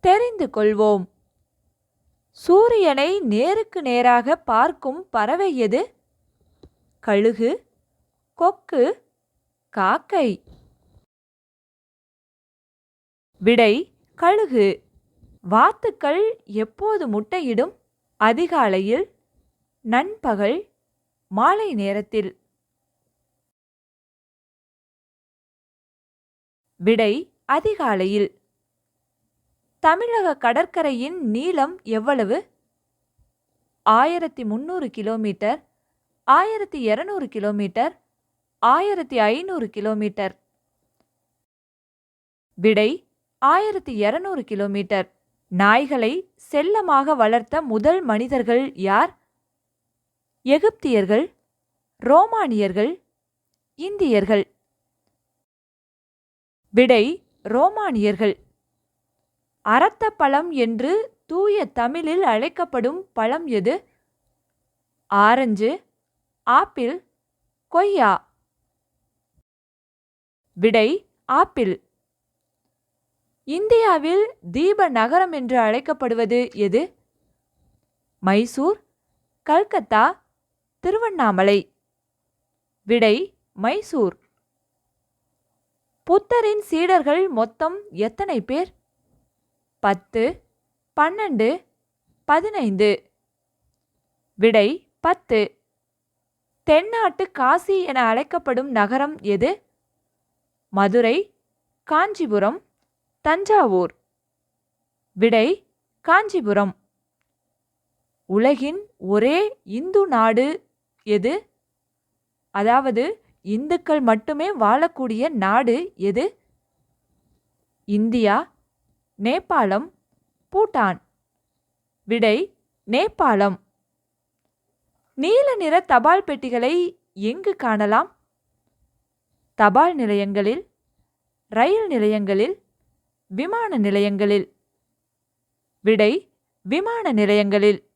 தெரிந்து கொள்வோம் சூரியனை நேருக்கு நேராக பார்க்கும் பறவை எது? கழுகு கொக்கு காக்கை. விடை கழுகு. வாத்துக்கள் எப்போது முட்டையிடும்? அதிகாலையில் நண்பகல் மாலை நேரத்தில். விடை அதிகாலையில். தமிழக கடற்கரையின் நீளம் எவ்வளவு? ஆயிரத்தி முந்நூறு கிலோமீட்டர் ஆயிரத்தி இரநூறு கிலோமீட்டர் ஆயிரத்தி ஐநூறு கிலோமீட்டர். விடை ஆயிரத்தி இரநூறு கிலோமீட்டர். நாய்களை செல்லமாக வளர்த்த முதல் மனிதர்கள் யார்? எகிப்தியர்கள் ரோமானியர்கள் இந்தியர்கள். விடை ரோமானியர்கள். அரத்த பழம் என்று தூய தமிழில் அழைக்கப்படும் பழம் எது? ஆரஞ்சு ஆப்பிள் கொய்யா. விடை ஆப்பிள். இந்தியாவில் தீப நகரம் என்று அழைக்கப்படுவது எது? மைசூர் கல்கத்தா திருவண்ணாமலை. விடை மைசூர். புத்தரின் சீடர்கள் மொத்தம் எத்தனை பேர்? பத்து பன்னெண்டு பதினைந்து. விடை பத்து. தென்னாட்டு காசி என அழைக்கப்படும் நகரம் எது? மதுரை காஞ்சிபுரம் தஞ்சாவூர். விடை காஞ்சிபுரம். உலகின் ஒரே இந்து நாடு எது? அதாவது இந்துக்கள் மட்டுமே வாழக்கூடிய நாடு எது? இந்தியா நேபாளம் பூட்டான். விடை நேபாளம். நீல நிற தபால் பெட்டிகளை எங்கு காணலாம்? தபால் நிலையங்களில் ரயில் நிலையங்களில் விமான நிலையங்களில். விடை விமான நிலையங்களில்.